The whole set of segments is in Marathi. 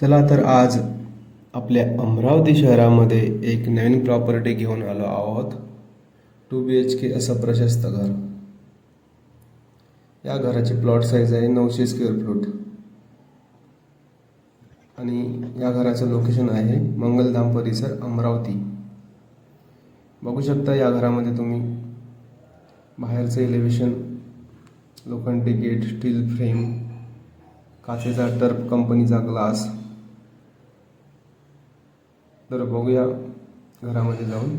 चला तर आज आपल्या अमरावती शहरामध्ये एक नवीन प्रॉपर्टी घेऊन आलो आहोत. टू बी एच के असं प्रशस्त घर. या घराची प्लॉट साईज आहे नऊशे स्क्वेअर फूट आणि या घराचं लोकेशन आहे मंगलधाम परिसर अमरावती. बघू शकता या घरामध्ये तुम्ही बाहेरचं एलिव्हेशन लोखंडी गेट स्टील फ्रेम काचेचा टर्फ कंपनीचा ग्लास तर बघूया घरामध्ये जाऊन.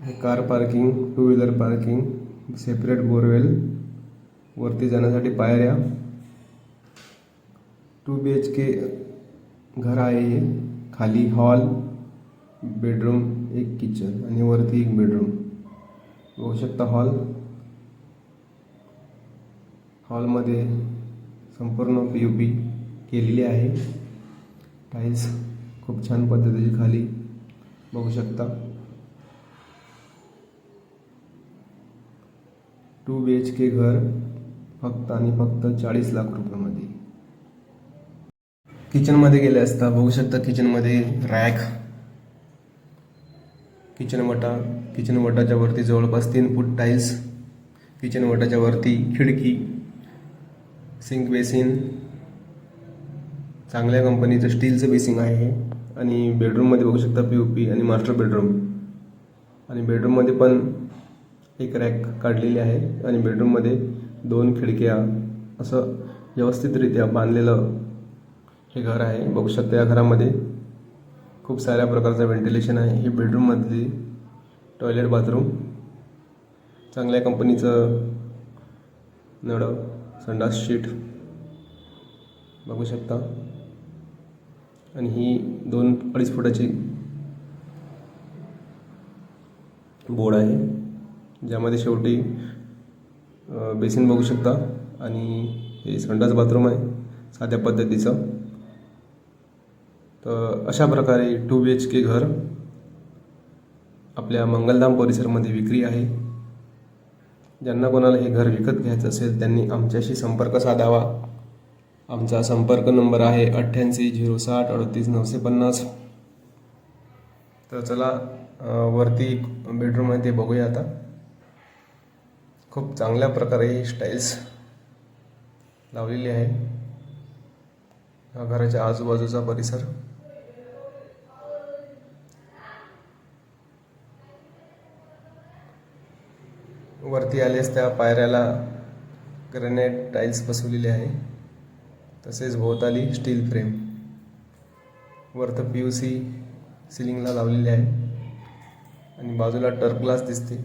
हे car parking two wheeler parking separate borewell. वरती जाण्यासाठी पायऱ्या. टू बी एच के घर आहे हे. खाली हॉल बेडरूम एक किचन आणि वरती एक बेडरूम बघू शकता हॉल. हॉलमध्ये संपूर्ण पी यू पी केलेली आहे. टाईल्स खूप छान पद्धतीची खाली बघू शकता. टू बी एच के घर फक्त आणि फक्त चाळीस लाख रुपयामध्ये. किचनमध्ये गेले असता बघू शकता किचनमध्ये रॅक किचन वटा किचन वटाच्या वरती जवळपास तीन फूट टाईल्स किचन वटाच्या वरती खिडकी सिंक बेसिन चांगल्या कंपनीचं स्टीलचं बेसिंग आहे हे. आणि बेडरूममध्ये बघू शकता पी यू पी आणि मास्टर बेडरूम आणि बेडरूममध्ये पण एक रॅक काढलेली आहे आणि बेडरूममध्ये दोन खिडक्या असं व्यवस्थितरित्या बांधलेलं हे घर आहे. बघू शकता या घरामध्ये खूप साऱ्या प्रकारचं व्हेंटिलेशन आहे. ही बेडरूममधली टॉयलेट बाथरूम चांगल्या कंपनीचं नळ संडास शीट बघू शकता. आणि ही दोन अडीच फुटाची बोर्ड आहे ज्यामध्ये शेवटी बेसिन बघू शकता. आणि हे संडास बाथरूम आहे साध्या पद्धतीचं. तर अशा प्रकारे टू बी एच के घर आपल्या मंगलधाम परिसरमध्ये विक्री आहे. ज्यांना कोणाला हे घर विकत घ्यायचं असेल त्यांनी आमच्याशी संपर्क साधावा. आमचा संपर्क नंबर आहे अठ्ठ्याऐंशी झिरो साठ अडतीस नऊशे पन्नास. तर चला वरती बेडरूम आहे ते बघूया आता. खूप चांगल्या प्रकारे स्टाईल्स लावलेली आहे. घराच्या आजूबाजूचा परिसर. वरती आलेस त्या पायऱ्याला ग्रेनेट टाईल्स बसवलेले आहे. तसेच भोवताली स्टील फ्रेम. वरतं पी यू सी सिलिंगला लावलेली आहे. आणि बाजूला टर्क ग्लास दिसते.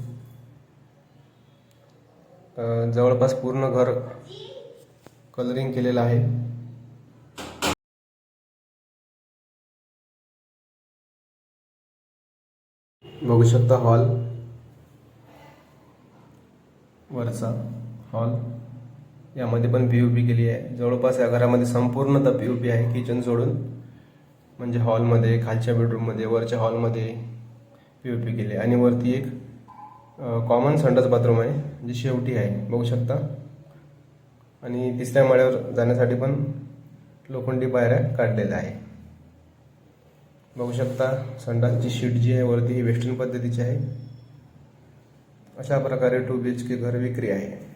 जवळपास पूर्ण घर कलरिंग केलेलं आहे. बघू शकता हॉल. वरचा हॉल. यामध्ये पण पी यू पी केली आहे. जवळपास या घरामध्ये संपूर्णतः पी यू पी आहे किचन सोडून. म्हणजे हॉलमध्ये खालच्या बेडरूममध्ये वरच्या हॉलमध्ये पी यू पी केली आहे. आणि वरती एक कॉमन संडास बाथरूम आहे जी शेवटी आहे. बघू शकता. आणि तिसऱ्या माळ्यावर जाण्यासाठी पण लोखंडी पायऱ्या काढलेल्या आहे. बघू शकता संडासची शीट जी आहे वरती ही वेस्टर्न पद्धतीची आहे. अशा प्रकारे टू बी एच के घर विक्री आहे.